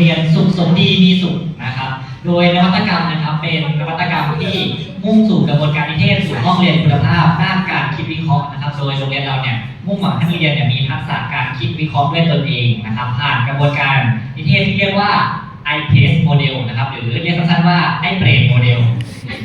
เรียนสุขสมดีมีสุขนะครับ โดยนวัตกรรมนะครับเป็นนวัตกรรมที่มุ่งสู่กระบวนการนิเทศสู่ห้องเรียนคุณภาพด้านการคิดวิเคราะห์นะครับ โดยโรงเรียนเราเนี่ยมุ่งหวังให้นักเรียนเนี่ยมีทักษะการคิดวิเคราะห์ด้วยตนเองนะครับ ผ่านกระบวนการนิเทศที่เรียกว่า iPace Model นะครับ หรือเรียกสั้นๆว่า i p r a e Model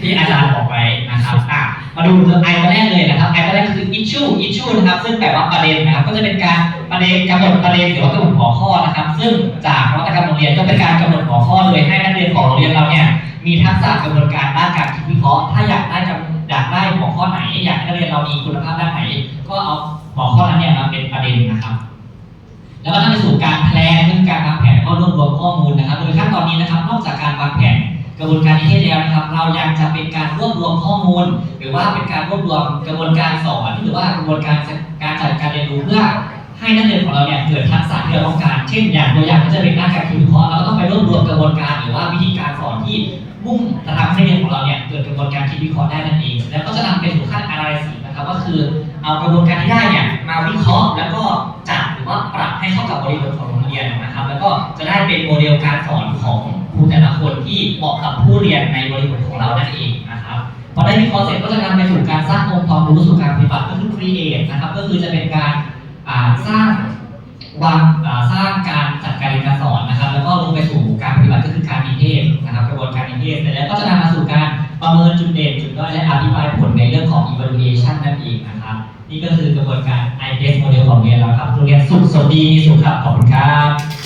ที่อาจารย์บอกไว้นะครับอะมาดูตัว I ตัวแรกเลยนะครับ I ตัวแรกคือ issue issue นะครับ ซึ่งแปลว่าประเด็นนะครับ ก็จะเป็นการประเด็นกำหนดประเด็นหรือว่ากำหนดหัวข้อนะครับ ซึ่งจากนวัตก เรียนก็เป็นการกำหนดหัวข้อโดยให้นักเรียนของโรงเรียนเราเนี่ยมีทักษะกระบวนการด้านการคิดวิเคราะห์ถ้าอยากได้กำอยากได้หัวข้อไหน อยากให้นักเรียนเรามีคุณภาพด้านไหน ก็เอาหัวข้อนั้นเนี่ยมาเป็นประเด็นนะครับ แล้วก็นำไปสู่การแพลนเรื่องการวางแผนแล้วก็รวบรวมข้อมูลนะครับ โดยขั้นตอนนี้นะครับ นอกจากการวางแผนกระบวนการนิเทศแล้วนะครับ เรายังจะเป็นการรวบรวมข้อมูล หรือว่าเป็นการรวบรวมกระบวนการสอนหรือว่ากระบวนการการจัดการเรียนรู้เพื่อ ให้นักเรียนของเราเนี่ยเกิดทักษะที่เราต้องการ เช่น อย่างตัวอย่างก็จะเป็นด้าการคิดวิเคราะห์เราก็ต้องไปรวบรวมกระบวนการหรือว่าวิธีการสอนที่มุ่งจะทำให้นักเรียนของเราเนี่ยเกิดกระบวนการคิดวิเคราะห์ได้นั่นเอง แล้วก็จะนำไปสู่ขั้น analysis นะครับก็คือเอากระบวนการที่ได้เนี่ยมาวิเคราะห์ แล้วก็จัดหรือว่าปรับให้เข้ากับบริบทของโรงเรียนนะครับ แล้วก็จะได้เป็นโมเดลการสอนของครูแต่ละคนที่เหมาะกับผู้เรียนในบริบทของเรานั่นเองนะครับพอได้วิเคราะห์เสร็จก็จะนำไปสู่การสร้างองค์ความรู้สู่การปฏิบัติก็คือ create นะครับก็คือจะเป็นการ สร้างวางสร้างการจัดการเรียนการสอนนะครับ แล้วก็ลงไปสู่การปฏิบัติก็คือการนิเทศนะครับกระบวนการนิเทศเสร็จแล้วก็จะนำมาสู่การประเมินจุดเด่นจุดด้อยและอธิบายผลในเรื่องของ evaluation นั่นเองนะครับ นี่ก็คือกระบวนการ i p s model ของเรียนเราครับโรงเรียนสุขสมดีมีสุขครับขอบคุณครับ